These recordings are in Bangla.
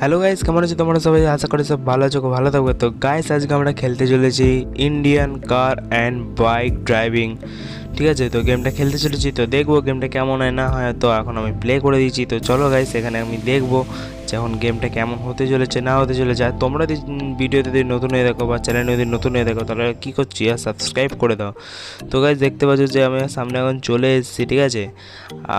হ্যালো গাইস কেমন আছো তোমরা সবাই? আশা করি সব ভালো আছো ভালো থাকবে তো গাইস আজকে আমরা খেলতে চলেছি Indian car and bike driving ঠিক আছে? তো গেমটা খেলতে চলেছি, তো দেখব গেমটা কেমন হয়, না হয় তো এখন আমি প্লে করে দিয়েছি। তো চলো গাইস এখানে আমি দেখব যে এখন গেমটা কেমন হতে চলেছে, না হতে চলেছে। আর তোমরা যদি ভিডিওতে যদি নতুন হয়ে দেখো বা চ্যানেল যদি নতুন হয়ে দেখো, তাহলে কী করছি? আর সাবস্ক্রাইব করে দাও। তো গাইস দেখতে পাচ্ছ যে আমি সামনে এখন চলে এসেছি, ঠিক আছে?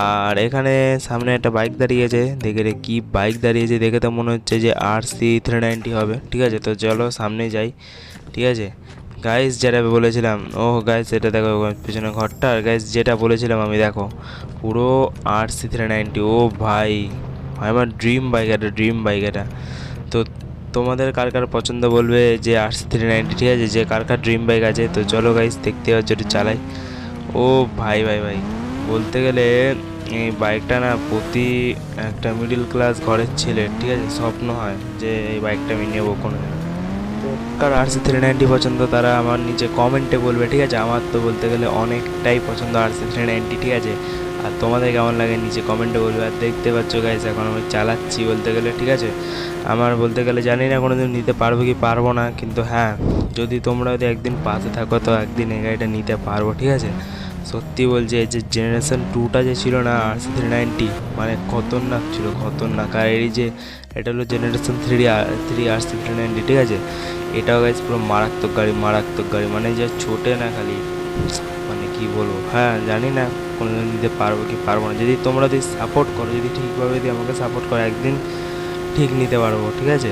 আর এখানে সামনে একটা বাইক দাঁড়িয়েছে দেখে রে, কী বাইক দাঁড়িয়েছে দেখে তো মনে হচ্ছে যে আর সি থ্রি নাইনটি হবে, ঠিক আছে? তো চলো সামনে যাই, ঠিক আছে? গাইস যেটা বলেছিলাম ও গাইস এটা দেখো, পিছনে ঘরটা, আর গাইস যেটা বলেছিলাম আমি, দেখো, পুরো আর সি থ্রি নাইনটি ও ভাই আমার ড্রিম বাইক এটা ড্রিম বাইক এটা। তো তোমাদের কার কার পছন্দ বলবে যে আর সি থ্রি নাইনটি ঠিক আছে? যে কার কার ড্রিম বাইক আছে, তো চলো গাইস দেখতে হচ্ছে একটু চালাই। ও ভাই ভাই ভাই, বলতে গেলে এই বাইকটা না, প্রতি একটা মিডিল ক্লাস ঘরের ছেলে ঠিক আছে? স্বপ্ন হয় যে এই বাইকটা আমি নেব কোনো কার আর সি থ্রি নাইনটি পছন্দ, তারা আমার নিচে কমেন্টে বলবে, ঠিক আছে? আমার তো বলতে গেলে অনেকটাই পছন্দ আর সি থ্রি নাইনটি ঠিক আছে? আর তোমাদের কেমন লাগে নিচে কমেন্টে বলবে, আর দেখতে পাচ্ছ গাইস এখন আমি চালাচ্ছি বলতে গেলে, ঠিক আছে? আমার বলতে গেলে জানি না কোনো দিন নিতে পারব কি পারব না, কিন্তু হ্যাঁ যদি তোমরা যদি একদিন পাশে থাকো, তো একদিন এই গাড়িটা নিতে পারব, ঠিক আছে? সত্যি বলছে যে জেনারেশন টুটা যে ছিল না, আর থ্রি নাইনটি মানে খতরনাক ছিল, খতরনাক। আর এই যে এটা হলো জেনারেশন থ্রি থ্রি আর থ্রি নাইনটি ঠিক আছে? এটাও গাইজ পুরো মারাত্মক গাড়ি মারাত্মক গাড়ি। মানে যে ছোটে না খালি মানে কি বলব? হ্যাঁ জানি না, কোনোদিন নিতে পারব কি পারব না। যদি তোমরা যদি সাপোর্ট করো, যদি ঠিকভাবে যদি আমাকে সাপোর্ট করো, একদিন ঠিক নিতে পারব, ঠিক আছে?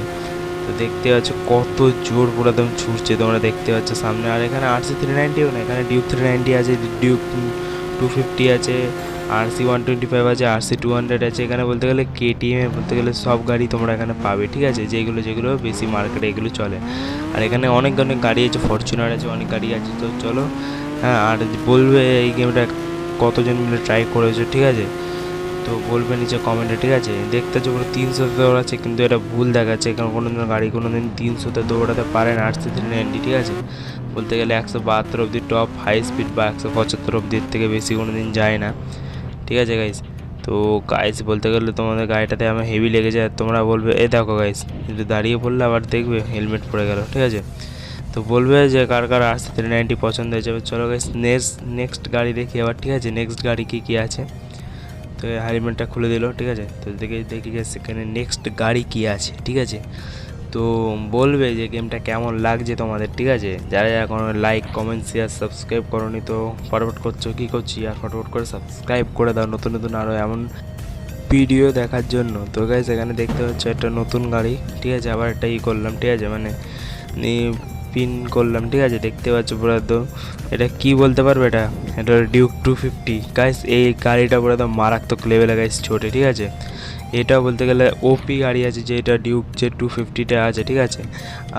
তো দেখতে পাচ্ছ কত জোর পুরো একদম ছুটছে, তোমরা দেখতে পাচ্ছ সামনে। আর এখানে আর সি থ্রি নাইনটিও না, এখানে ডিউক থ্রি নাইনটি আছে ডিউক টু ফিফটি আছে R C one twenty five আছে আর সি টু হান্ড্রেড আছে। এখানে বলতে গেলে কেটিএমে বলতে গেলে সব গাড়ি তোমরা এখানে পাবে, ঠিক আছে? যেগুলো যেগুলো বেশি মার্কেটে এগুলো চলে। আর এখানে অনেক অনেক গাড়ি আছে ফরচুনার আছে, অনেক গাড়ি আছে, তো চলো। হ্যাঁ আর বলবে এই গেমটা কতজন মিলে ট্রাই করেছ, ঠিক আছে? তো বলবে নিচে কমেন্টে ঠিক আছে? দেখতে হচ্ছে পুরো তিনশোতে দৌড়াচ্ছে, কিন্তু এটা ভুল দেখাচ্ছে, কারণ কোনো দিন গাড়ি কোনো দিন তিনশোতে দৌড়াতে পারে না, আটশো থ্রি নাইনটি ঠিক আছে? বলতে গেলে একশো বাহাত্তর অবধি টপ হাই স্পিড বা একশো পঁচাত্তর অবধি এর থেকে বেশি কোনো দিন যায় না, ঠিক আছে গাইস তো গাইস বলতে গেলে তোমাদের গাড়িটাতে আমার হেভি লেগে যায় তোমরা বলবে, এ দেখো গাইস একটু দাঁড়িয়ে পড়লে আবার দেখবে হেলমেট পরে গেল ঠিক আছে? তো বলবে যে কার কার আর থ্রি নাইনটি পছন্দ হয়ে যাবে চলো গাইস নেক্সট নেক্সট গাড়ি দেখি আবার, ঠিক আছে? নেক্সট গাড়ি কী কী আছে? তো হেলমেটটা খুলে দিল, ঠিক আছে? তো দেখে, দেখি যে সেখানে নেক্সট গাড়ি কী আছে, ঠিক আছে? তো বলবে যে গেমটা কেমন লাগছে তোমাদের, ঠিক আছে? যারা কোনো লাইক কমেন্ট শেয়ার সাবস্ক্রাইব করোনি তো ফটফট করছ, কী করছি? আর ফটফট করে সাবস্ক্রাইব করে দাও নতুন নতুন আরও এমন ভিডিও দেখার জন্য। তো গাইজ এখানে দেখতে পাচ্ছ একটা নতুন গাড়ি, ঠিক আছে? আবার একটা ই করলাম, ঠিক আছে? মানে পিন করলাম, ঠিক আছে? দেখতে পাচ্ছ পুরো তো। এটা কি বলতে পারবে এটা? এটা ডিউক টু ফিফটি গাইস এই গাড়িটা পুরো একদম মারাত্মক লেভেলে গাইস ছোটে, ঠিক আছে? এটা বলতে গেলে ওপি গাড়ি আছে, যে এটা ডিউক যে টু ফিফটিটা আছে, ঠিক আছে?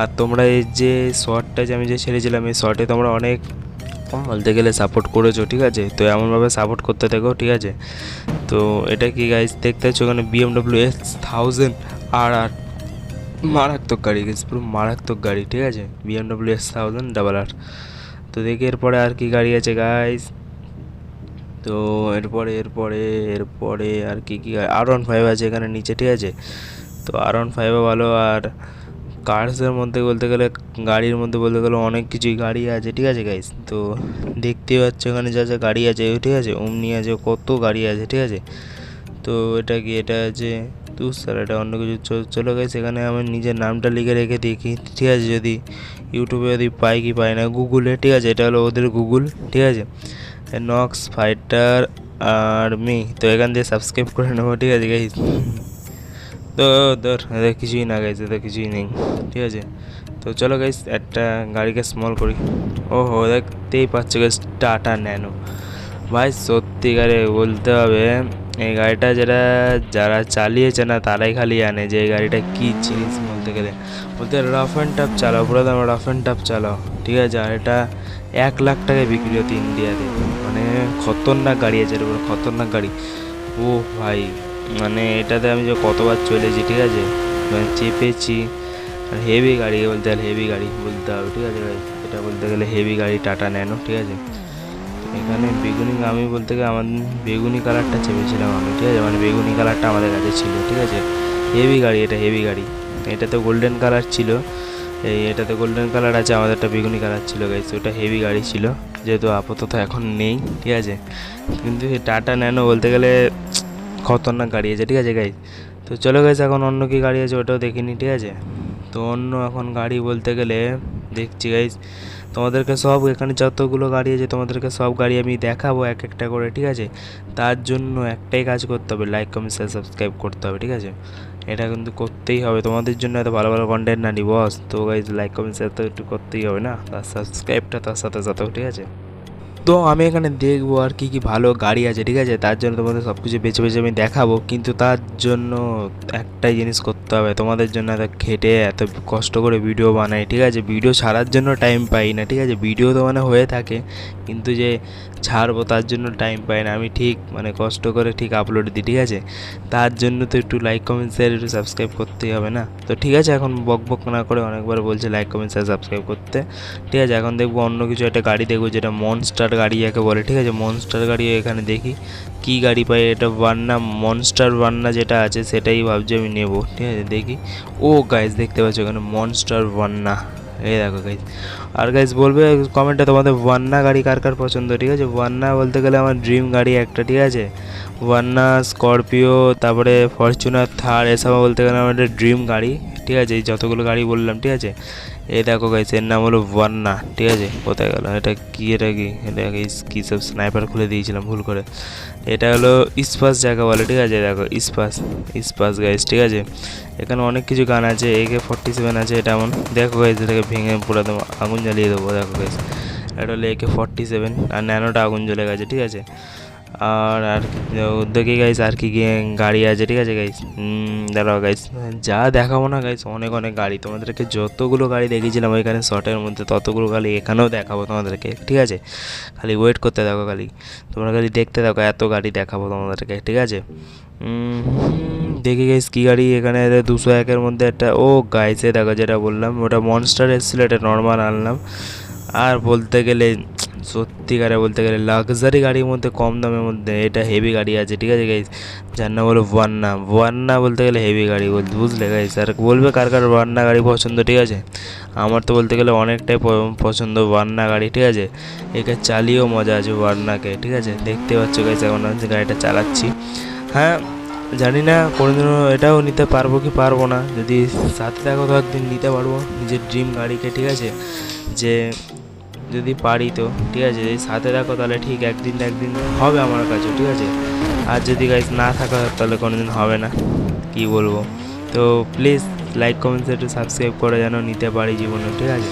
আর তোমরা এই যে শর্টটা যে আমি যে ছেড়েছিলাম, এই শর্টে তোমরা অনেক বলতে গেলে সাপোর্ট করেছ, ঠিক আছে? তো এমনভাবে সাপোর্ট করতে থাকো, ঠিক আছে? তো এটা কি গাইস দেখতে পাচ্ছ ওখানে BMW S thousand R R মারাত্মক গাড়ি গেছে পুরো মারাত্মক গাড়ি, ঠিক আছে? BMW S thousand double R তো দেখি এরপরে আর কি গাড়ি আছে গাইস তো এরপরে এরপরে এরপরে আর কি কি আর ওয়ান ফাইভ আছে এখানে নিচে, ঠিক আছে? তো আর ওয়ান ফাইভও ভালো, আর কার্সের মধ্যে বলতে গেলে, গাড়ির মধ্যে বলতে গেলে অনেক কিছুই গাড়ি আছে, ঠিক আছে গাইস তো দেখতেই পাচ্ছ এখানে যা যা গাড়ি আছে, ঠিক আছে? অমনি আছে, কত গাড়ি আছে, ঠিক আছে? তো এটা কি, এটা আছে তু এটা অন্য কিছু চলো গেছে এখানে আমি নিজের নামটা লিখে রেখে দেখি, ঠিক আছে? যদি ইউটিউবে যদি পাই কি পাই না গুগলে ঠিক আছে? এটা হলো ওদের গুগল ঠিক আছে? নক্স ফাইটার আর্মি তো এখান দিয়ে সাবস্ক্রাইব করে নেব, ঠিক আছে গাইস তো ধর কিছুই না গাইছে এদের কিছুই নেই, ঠিক আছে? তো চলো গাইস একটা গাড়িকে স্মল করি। ও হো দেখতেই পাচ্ছ গাইস টাটা ন্যানো ভাই, সত্যিকারে বলতে হবে এই গাড়িটা যারা যারা চালিয়েছে না, তারাই খালি জানে যে এই গাড়িটা কী জিনিস বলতে গেলে। বলতে রাফ অ্যান্ড টাফ চালাও, পুরো দাম রাফ অ্যান্ড টাফ চালাও, ঠিক আছে? আর এটা এক লাখ টাকায় বিক্রি হতো ইন্ডিয়াতে। মানে খতরনাক গাড়ি আছে এটা পুরো খতরনাক গাড়ি। ও ভাই মানে এটাতে আমি যে কতবার চলেছি, ঠিক আছে? মানে চেপেছি। আর হেভি গাড়ি বলতে গেলে হেভি গাড়ি বলতে হবে, ঠিক আছে ভাই? এটা বলতে গেলে হেভি গাড়ি টাটা ন্যানো ঠিক আছে? এখানে বেগুনি, আমি বলতে গেলে আমার বেগুনি কালারটা চেপেছিলাম আমি, ঠিক আছে? মানে বেগুনি কালারটা আমাদের কাছে ছিল, ঠিক আছে? হেভি গাড়ি এটা হেভি গাড়ি। এটা তো গোল্ডেন কালার ছিল। এই এটাতে গোল্ডেন কালার আছে, আমাদেরটা বেগুনি কালার ছিল গাইস ওটা হেভি গাড়ি ছিল, যেহেতু আপাতত এখন নেই, ঠিক আছে? কিন্তু টাটা ন্যানো বলতে গেলে খতরনাক গাড়ি আছে, ঠিক আছে গাইস তো চলো গাইস এখন অন্য কী গাড়ি আছে ওটাও দেখিনি, ঠিক আছে? তো অন্য এখন গাড়ি বলতে গেলে দেখছি গাইস তোমাদেরকে সব এখানে যতগুলো গাড়ি আছে, তোমাদেরকে সব গাড়ি আমি দেখাবো এক একটা করে, ঠিক আছে? তার জন্য একটাই কাজ করতে হবে লাইক কমেন্ট শেয়ার সাবস্ক্রাইব করতে হবে, ঠিক আছে? এটা কিন্তু করতেই হবে, তোমাদের জন্য এত ভালো ভালো কন্টেন্ট না নি বস তো গাইজ লাইক কমেন্ট শেয়ার তো একটু করতেই হবে না? তার সাবস্ক্রাইবটা তার সাথে সাথেও ঠিক আছে? তো আমি এখানে দেখব আর কি কি ভালো গাড়ি আছে, ঠিক আছে? তার জন্য তোমাদের সব কিছু বেছে বেছে আমি দেখাবো। কিন্তু তার জন্য একটাই জিনিস করতে হবে। তোমাদের জন্য এত খেটে এত কষ্ট করে ভিডিও বানাই, ঠিক আছে? ভিডিও ছাড়ার জন্য টাইম পাই না, ঠিক আছে? ভিডিও তো মানে হয়ে থাকে, কিন্তু যে ছাড়বো তার জন্য টাইম পাই না। আমি ঠিক মানে কষ্ট করে ঠিক আপলোড দিই, ঠিক আছে? তার জন্য তো একটু লাইক কমেন্ট শেয়ার একটু সাবস্ক্রাইব করতেই হবে না? তো ঠিক আছে, এখন বক বক না করে অনেকবার বলছে লাইক কমেন্ট শেয়ার সাবস্ক্রাইব করতে। ঠিক আছে, এখন দেখব অন্য কিছু একটা গাড়ি দেখব যেটা মনস্টার গাড়ি যাকে বলে, ঠিক আছে? মনস্টার গাড়ি এখানে দেখি। কি গাড়ি পাই এটা ওয়ান্না মনস্টার ওয়ান্না যেটা আছে, সেটাই ভাবছি আমি নেব, ঠিক আছে? দেখি। ও গাইজ দেখতে পাচ্ছ এখানে মনস্টার ওয়ান্না এই দেখো গাইজ আর গাইজ বলবে কমেন্টে তোমাদের ওয়ান্না গাড়ি কার কার পছন্দ, ঠিক আছে? ওয়ান্না বলতে গেলে আমার ড্রিম গাড়ি একটা, ঠিক আছে? ওয়ান্না স্করপিও তারপরে ফরচুনার থার এসব বলতে গেলে আমার একটা ড্রিম গাড়ি। ঠিক আছে, এই যতগুলো গাড়ি বললাম, ঠিক আছে? এই দেখো গাইস এর নাম হলো ওয়ান্না, ঠিক আছে? কোথায় গেল? এটা কি এটা কি? এটা কি- কি সব স্নাইপার খুলে দিয়েছিলাম, ভুল করে। এটা হলো ইস্পাস জায়গা বলে, ঠিক আছে? দেখো, ইস্পাস ইস্পাস গাইস ঠিক আছে? এখানে অনেক কিছু গান আছে একে ফর্টি সেভেন আছে, এটা এমন। দেখো গাইস এটাকে ভেঙে পুরো একদম আগুন জ্বালিয়ে দেবো, দেখো গাইস এটা হলো একে ফর্টি সেভেন আর ন্যানোটা আগুন জ্বলে গেছে, ঠিক আছে? আর আর দেখি গাইস আর কি গাড়ি আছে, ঠিক আছে গাইস দাঁড়াও গাইস যা দেখাবো না গাইস অনেক অনেক গাড়ি। তোমাদেরকে যতগুলো গাড়ি দেখিয়েছিলাম ওইখানে শর্টের মধ্যে, ততগুলো গাড়ি এখানেও দেখাবো তোমাদেরকে, ঠিক আছে? খালি ওয়েট করতে থাকো খালি। তোমরা খালি দেখতে থাকো, এত গাড়ি দেখাবো তোমাদেরকে, ঠিক আছে? দেখি গাইস কী গাড়ি এখানে দুশো একের মধ্যে একটা। ও গাইসে দেখো যেটা বললাম, ওটা মনস্টার এসেছিল, এটা নর্মাল আনলাম। আর বলতে গেলে সত্যিকারে বলতে গেলে লাক্সারি গাড়ির মধ্যে কম দামের মধ্যে, এটা হেভি গাড়ি আছে, ঠিক আছে গাইজ যার নাম হলো ওয়ান্না ওয়ান্না বলতে গেলে হেভি গাড়ি বুঝলে গাইজ আর বলবে কার কার ওয়ান্না গাড়ি পছন্দ, ঠিক আছে? আমার তো বলতে গেলে অনেকটাই পছন্দ ওয়ান্না গাড়ি, ঠিক আছে? একে চালিয়েও মজা আছে ওয়ান্নাকে ঠিক আছে? দেখতে পাচ্ছ গাইজ এখন গাড়িটা চালাচ্ছি। হ্যাঁ জানি না, কোনোদিনও এটাও নিতে পারব কি পারব না। যদি সাথে থাকো তো একদিন নিতে পারব, নিজের ড্রিম গাড়িকে, ঠিক আছে? যে যদি পারি তো, ঠিক আছে? যদি সাথে থাকো তাহলে ঠিক, একদিন একদিন হবে আমার কাছে, ঠিক আছে? আর যদি গাইজ না থাকো তাহলে কোনো দিন হবে না, কি বলব? তো প্লিজ লাইক কমেন্ট একটু সাবস্ক্রাইব করে যেন নিতে পারি জীবনে, ঠিক আছে?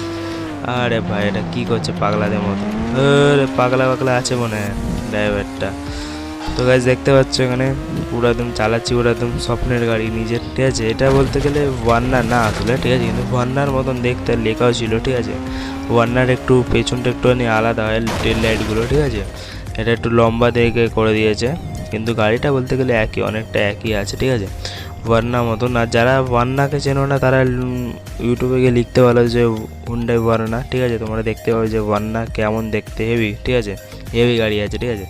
আরে ভাই, এটা কী করছে পাগলাদের মতো? পাগলা পাগলা আছে মনে হয় ড্রাইভারটা তো গাইজ দেখতে পাচ্ছ এখানে পুরো একদম চালাচ্ছি পুরো একদম স্বপ্নের গাড়ি নিজের, ঠিক আছে? এটা বলতে গেলে ওয়ান্নার না আসলে, ঠিক আছে? কিন্তু ওয়ান্নার মতন দেখতে লেখাও ছিল, ঠিক আছে? ওয়ান্নার একটু পেছনটা একটুখানি আলাদা হয় টেল লাইটগুলো ঠিক আছে? এটা একটু লম্বা দেখে করে দিয়েছে, কিন্তু গাড়িটা বলতে গেলে একই, অনেকটা একই আছে, ঠিক আছে? ওয়ান্না মতন, আর যারা ওয়ান্নাকে চেনো না, তারা ইউটিউবে গিয়ে লিখতে পারো যে হুন্ডাই ওয়ান্না, ঠিক আছে? তোমরা দেখতে পাবে যে ওয়ান্না কেমন দেখতে হেভি ঠিক আছে? হেভি গাড়ি আছে, ঠিক আছে?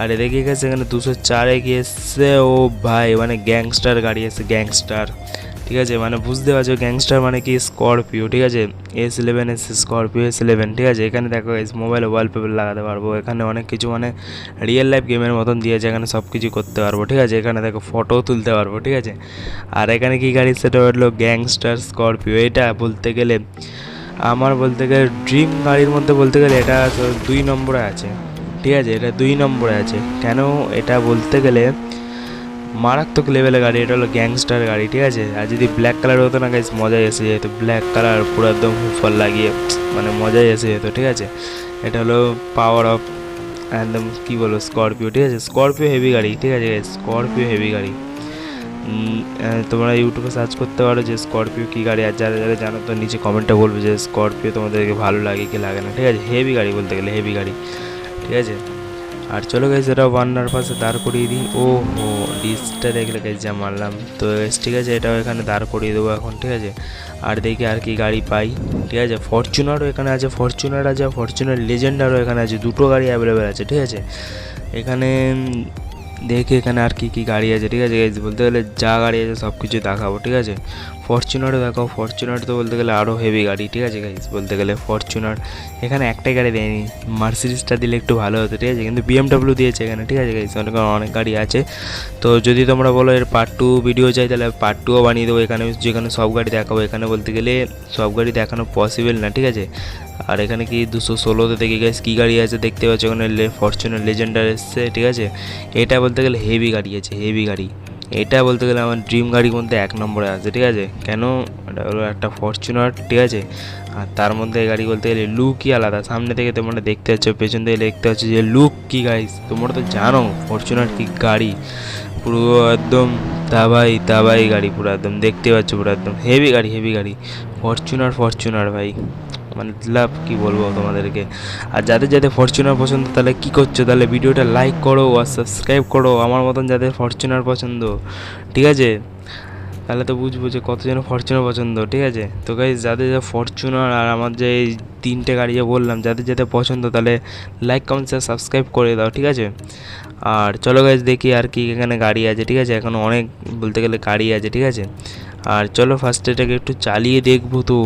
আর এদিকে গেছে এখানে দুশো চারে গিয়েছে ও ভাই মানে গ্যাংস্টার গাড়ি আছে গ্যাংস্টার ঠিক আছে মানে বুঝতে পারছ গ্যাংস্টার মানে কি? স্করপিও ঠিক আছে? S eleven S Scorpio S eleven ঠিক আছে? এখানে দেখো এস মোবাইলে ওয়ালপেপার লাগাতে পারব। এখানে অনেক কিছু মানে রিয়েল লাইফ গেমের মতন দিয়েছে, এখানে সব কিছু করতে পারব, ঠিক আছে? এখানে দেখো ফটোও তুলতে পারব, ঠিক আছে? আর এখানে কি গাড়ি? সেটা হলো গ্যাংস্টার স্করপিও এটা বলতে গেলে, আমার বলতে গেলে ড্রিম গাড়ির মধ্যে বলতে গেলে এটা দুই নম্বরে আছে। ঠিক আছে, এটা দুই নম্বরে আছে। কেন এটা বলতে গেলে মারাত্মক লেভেলের গাড়ি, এটা হলো গ্যাংস্টার গাড়ি, ঠিক আছে? আর যদি ব্ল্যাক কালার হতো না গাইস মজাই এসে যেত ব্ল্যাক কালার পুরো একদম হুফল লাগিয়ে মানে মজাই এসে যেত ঠিক আছে? এটা হলো পাওয়ার অফ একদম কী বলব স্করপিও ঠিক আছে? স্করপিও হেভি গাড়ি, ঠিক আছে স্করপিও হেভি গাড়ি। তোমরা ইউটিউবে সার্চ করতে পারো যে স্করপিও কী গাড়ি, আর যারা যারা জানো তো নিচে কমেন্টটা বলবে যে স্করপিও তোমাদেরকে ভালো লাগে কি লাগে না, ঠিক আছে? হেভি গাড়ি বলতে গেলে হেভি গাড়ি। ঠিক আছে? আর চলো গেছে এটা ওয়ান্নার পাশে দাঁড় করিয়ে দিই। ও হো ডিসটা দেখলে গেছে যা মারলাম। তো ঠিক আছে, এটাও এখানে দাঁড় করিয়ে দেবো এখন, ঠিক আছে? আর দেখি আর কি গাড়ি পাই, ঠিক আছে? ফরচুনারও এখানে আছে ফরচুনার আছে ফরচুনার লেজেন্ডারও এখানে আছে, দুটো গাড়ি অ্যাভেলেবেল আছে, ঠিক আছে? এখানে, দেখি এখানে আর কি কি গাড়ি আছে, ঠিক আছে বলতে গেলে যা গাড়ি আছে সব কিছু দেখাবো, ঠিক আছে? ফরচুনারও দেখাও ফরচুনার তো বলতে গেলে আরও হেভি গাড়ি, ঠিক আছে গাইজ বলতে গেলে ফরচুনার এখানে একটাই গাড়ি দেয়নি। মার্সিডিসটা দিলে একটু ভালো হতো, ঠিক আছে? কিন্তু বিএমডাব্লিউ দিয়েছে এখানে, ঠিক আছে গাইজ অনেক অনেক গাড়ি আছে। তো যদি তোমরা বলো এর পার্ট টু ভিডিও চাই, তাহলে পার্ট টুও বানিয়ে দেবো। এখানে যেখানে সব গাড়ি দেখাবো, এখানে বলতে গেলে সব গাড়ি দেখানো পসিবল না, ঠিক আছে? আর এখানে কি দুশো ষোলোতে দেখি গাইজ কী গাড়ি আছে দেখতে পাচ্ছ? ওখানে ফরচুনার লেজেন্ডার এসছে, ঠিক আছে? এটা বলতে গেলে হেভি গাড়ি আছে হেভি গাড়ি। এটা বলতে গেলে আমার ড্রিম গাড়ির মধ্যে এক নম্বরে আছে, ঠিক আছে? কেন? এটা হলো একটা ফরচুনার ঠিক আছে? আর তার মধ্যে এই গাড়ি বলতে গেলে লুকই আলাদা। সামনে থেকে তোমরা দেখতে পাচ্ছ, পেছন থেকে দেখতে পাচ্ছ যে লুক কি গাইস তোমরা তো জানো ফরচুনার কি গাড়ি। পুরো একদম তাবাই তাবাই গাড়ি, পুরো একদম দেখতে পাচ্ছ, পুরো একদম হেভি গাড়ি হেভি গাড়ি। ফরচুনার ফরচুনার ভাই। মানে লাভ কি বলব তোমাদেরকে? আর যাদের যাদের ফরচুনার পছন্দ, তাহলে কি করছ? তাহলে ভিডিওটা লাইক করো আর সাবস্ক্রাইব করো, আমার মতন যাদের ফরচুনার পছন্দ, ঠিক আছে? তাহলে তো বুঝব যে কতজন ফরচুনার পছন্দ, ঠিক আছে? তো গাইজ যাদের যা ফরচুনার আর আমার যে এই তিনটে গাড়ি যে বললাম, যাদের যাদের পছন্দ, তাহলে লাইক কমেন্ট শেয়ার সাবস্ক্রাইব করে দাও, ঠিক আছে? আর চলো গাইজ দেখি আর কি এখানে গাড়ি আছে, ঠিক আছে? এখন অনেক বলতে গেলে গাড়ি আছে, ঠিক আছে? আর চলো ফার্স্ট এটাকে একটু চালিয়ে দেখব তো।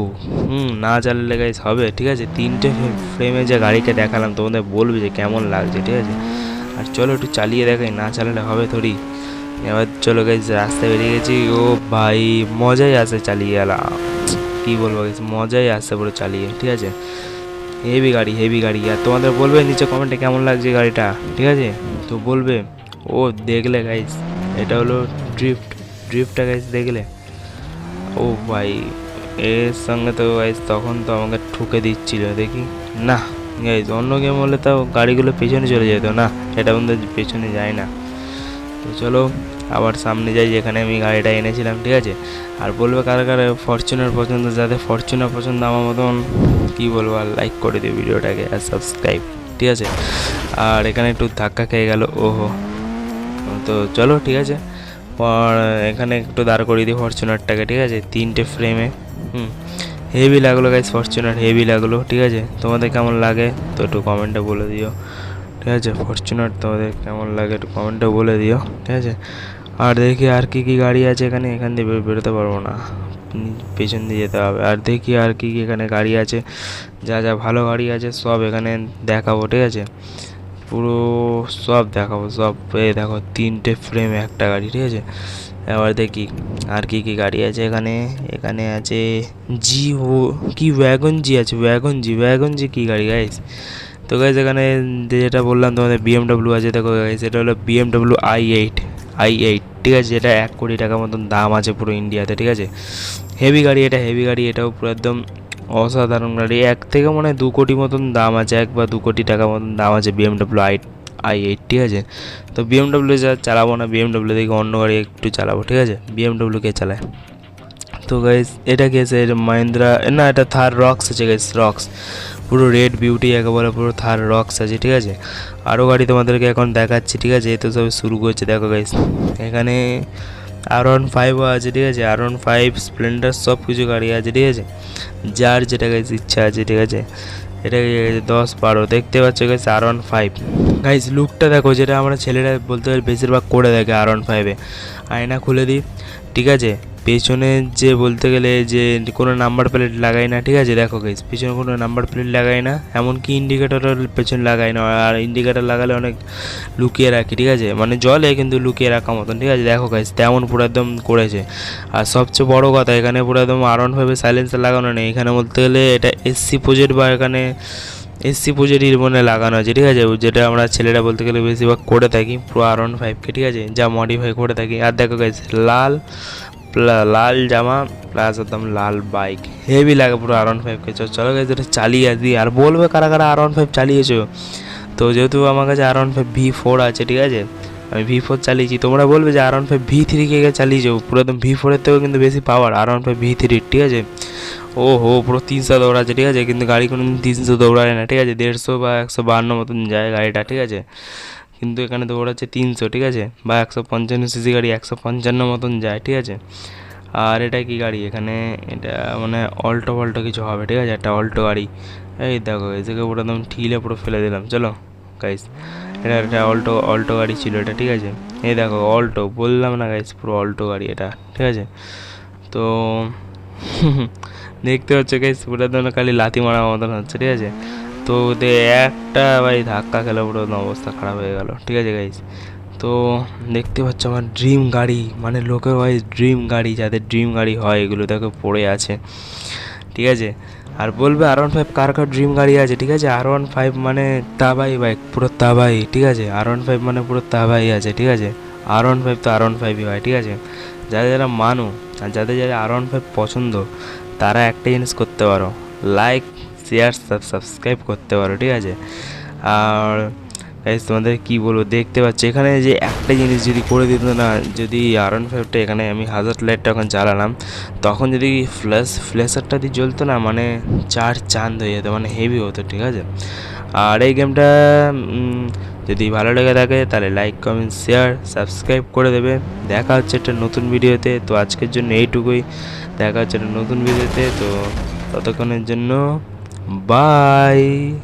হুম না চালালে গাইজ হবে। ঠিক আছে তিনটে ফ্রেমে যে গাড়িটা দেখালাম তোমাদের বলবে যে কেমন লাগছে ঠিক আছে? আর চলো একটু চালিয়ে দেখাই না চালালে হবে থোড়ি। এবার চলো গাইজ রাস্তায় বেরিয়ে গেছি। ও ভাই মজাই আসে চালিয়ে গেলাম কী বলব guys, মজাই আসছে পুরো চালিয়ে ঠিক আছে? হেভি গাড়ি হেভি গাড়ি। আর তোমাদের বলবে নিচে কমেন্টে কেমন লাগছে গাড়িটা ঠিক আছে? তো বলবে ও দেখলে গাইজ এটা হলো ড্রিফট ড্রিফটটা গাইজ দেখলে। ও ভাই এর সঙ্গে তো গাইজ তখন তো আমাকে ঠুকে দিচ্ছিল, দেখি। না গাইজ অন্য গেম হলে তাও গাড়িগুলো পেছনে চলে যেত, না এটা বন্ধু পেছনে যায় না। তো চলো, আবার সামনে যাই, যেখানে আমি গাড়িটা এনেছিলাম, ঠিক আছে? আর বলবে কারা কারা ফরচুনার পছন্দ, যাদের ফরচুনার পছন্দ, আমার মতন, কী বলব, আর লাইক করে দিও ভিডিওটাকে, আর সাবস্ক্রাইব ঠিক আছে? আর এখানে একটু ধাক্কা খেয়ে গেল, ওহো। তো চলো, ঠিক আছে? পর এখানে একটু দাঁড় করিয়ে দিই ফরচুনারটাকে, ঠিক আছে? তিনটে ফ্রেমে হুম। হেভি লাগল গাইজ ফরচুনার হেভি লাগল, ঠিক আছে? তোমাদের কেমন লাগে তো একটু কমেন্টে বলে দিও। ঠিক আছে? ফরচুনার তোমাদের কেমন লাগে একটু কমেন্টে বলে দিও, ঠিক আছে? আর দেখি আর কি কি গাড়ি আছে এখানে, এখান দিয়ে বেরোতে পারব না। পেছন দিয়ে যেতে হবে। আর দেখি আর কি কি এখানে গাড়ি আছে, যা যা ভালো গাড়ি আছে সব এখানে দেখাবো, ঠিক আছে? পুরো সব দেখাবো, সব এই দেখো তিনটে ফ্রেম একটা গাড়ি, ঠিক আছে? এবার দেখি আর কি কি গাড়ি আছে এখানে। এখানে আছে জি ও কি ওয়াগন জি আছে? ওয়াগন জি ওয়াগন জি কী গাড়ি গাইস তো গাইস এখানে যেটা বললাম, তোমাদের বিএমডব্লিউ আছে, দেখো গাইস এটা হলো BMW i eight i eight ঠিক আছে? এটা এক কোটি টাকার মতন দাম আছে পুরো ইন্ডিয়াতে ঠিক আছে? হেভি গাড়ি এটা হেভি গাড়ি এটাও পুরো একদম অসাধারণ গাড়ি। এক থেকে মনে হয় দু কোটি মতন দাম আছে, এক বা দু কোটি টাকা মতন দাম আছে বিএমডব্লিউ আই আই এইট ঠিক আছে? তো বিএমডব্লিউ যা চালাবো না বিএমডব্লিউ দেখে অন্য গাড়ি একটু চালাবো, ঠিক আছে? বিএমডব্লিউ কে চালায়। তো গাইস এটা আছে? মাহিন্দ্রা না, এটা থার রক্স আছে গাইস রক্স পুরো রেড বিউটি একেবারে পুরো থার রক্স আছে, ঠিক আছে? আরও গাড়ি তোমাদেরকে এখন দেখাচ্ছি, ঠিক আছে? এই তো সব শুরু করছে, দেখো গাইস এখানে আর ওয়ান ফাইভও আছে, ঠিক আছে? আর ওয়ান ফাইভ স্প্লেন্ডার সব কিছু গাড়ি আছে, ঠিক আছে? যার যেটা গাইস ইচ্ছা আছে, ঠিক আছে? এটা দশ বারো? দেখতে পাচ্ছ গেছে আর ওয়ান ফাইভ গাইস লুকটা দেখো, যেটা আমরা ছেলেরা বলতে পারি বেশিরভাগ করে দেখে আর ওয়ান ফাইভে আয়না খুলে দিই, ঠিক আছে? পেছনে যে বলতে গেলে যে কোনো নাম্বার প্লেট লাগাই না, ঠিক আছে? দেখো গাইস পেছনে কোনো নাম্বার প্লেট লাগাই না, এমনকি ইন্ডিকেটরও পেছনে লাগাই না, আর ইন্ডিকেটর লাগালে অনেক লুকিয়ে রাখি, ঠিক আছে? মানে জলে কিন্তু লুকিয়ে রাখা মতন, ঠিক আছে? দেখো গাইস তেমন পুরো একদম করেছে। আর সবচেয়ে বড় কথা, এখানে পুরো একদম আর ওয়ান ফাইভে সাইলেন্সার লাগানো নেই। এখানে বলতে গেলে এটা এসসি প্রজেক্ট বা এখানে এসসি প্রজেক্টের মনে লাগানো আছে, ঠিক আছে? যেটা আমরা ছেলেরা বলতে গেলে বেশিরভাগ করে থাকি, পুরো আর ওয়ান ফাইভকে ঠিক আছে? যা মডিফাই করে থাকি। আর দেখো গাইস লাল লাল জামা প্লাস একদম লাল বাইক হেভি লাগে পুরো আর ওয়ান ফাইভকে চলো গাইস এটা চালিয়ে আসি। আর বলবে কারা কারা আর ওয়ান ফাইভ চালিয়েছো? তো যেহেতু আমার কাছে R one five V four আছে, ঠিক আছে? আমি ভি ফোর চালিয়েছি। তোমরা বলবে যে R one five V three কে চালিয়েছো? পুরো একদম ভি ফোরের থেকেও কিন্তু বেশি power R one five V three ঠিক আছে? ও হো পুরো তিনশো দৌড়াচ্ছে, ঠিক আছে? কিন্তু গাড়ি কোনো তিনশো দৌড়ায় না, ঠিক আছে? দেড়শো বা একশো বাহান্ন মতন যায় গাড়িটা, ঠিক আছে? কিন্তু এখানে দৌড়াচ্ছে তিনশো, ঠিক আছে? বা একশো পঞ্চান্ন সিসি গাড়ি একশো পঞ্চান্ন মতন যায়, ঠিক আছে? আর এটা কি গাড়ি এখানে? এটা মানে অল্টো ফল্টো কিছু হবে, ঠিক আছে? একটা অল্টো গাড়ি। এই দেখো এদিকে পুরো একদম ঠিলে পুরো ফেলে দিলাম, চলো? গাইস এটা একটা অল্টো অল্টো গাড়ি ছিল এটা, ঠিক আছে? এই দেখো, অল্টো, বললাম না গাইস পুরো অল্টো গাড়ি এটা, ঠিক আছে? তো দেখতে হচ্ছে গাইস পুরো যেন খালি লাথি মারার মতন হচ্ছে, ঠিক আছে? তো ওদের একটা ভাই ধাক্কা খেলে, পুরো অবস্থা খারাপ হয়ে গেল। ঠিক আছে গাইস তো দেখতে পাচ্ছ আমার ড্রিম গাড়ি মানে লোকের ভাই ড্রিম গাড়ি, যাদের ড্রিম গাড়ি হয়, এগুলো দেখো পড়ে আছে। ঠিক আছে? আর বলবে আর ওয়ান ফাইভ কার কার ড্রিম গাড়ি আছে, ঠিক আছে? আর ওয়ান ফাইভ মানে তাবাই বাইক পুরো তাবাই, ঠিক আছে? আর ওয়ান ফাইভ মানে পুরো তাবাই আছে, ঠিক আছে? আর ওয়ান ফাইভ তো আর ওয়ান ফাইভই হয়, ঠিক আছে? যারা যারা মানো, আর যাদের যারা আর ওয়ান ফাইভ পছন্দ, তারা একটা জিনিস করতে পারো। লাইক শেয়ার সাবস্ক্রাইব করতে পারো, ঠিক আছে? আর গাইস তোমাদের কি বলব, দেখতে পাচ্ছ, এখানে যে একটা জিনিস যদি করে দিত না, যদি আর ওয়ান ফাইভটা এখানে আমি হাজার লাইটটা এখন জ্বালালাম, তখন যদি ফ্ল্যাশ ফ্ল্যাশারটা দিয়ে জ্বলতো না মানে চার চাঁদ হয়ে যেত মানে হেভি হতো, ঠিক আছে? আর এই গেমটা যদি ভালো লেগে থাকে, তাহলে লাইক কমেন্ট শেয়ার সাবস্ক্রাইব করে দেবে। দেখা হচ্ছে একটা নতুন ভিডিওতে, তো আজকের জন্য এইটুকুই। দেখা হচ্ছে একটা নতুন ভিডিওতে, তো ততক্ষণের জন্য Bye!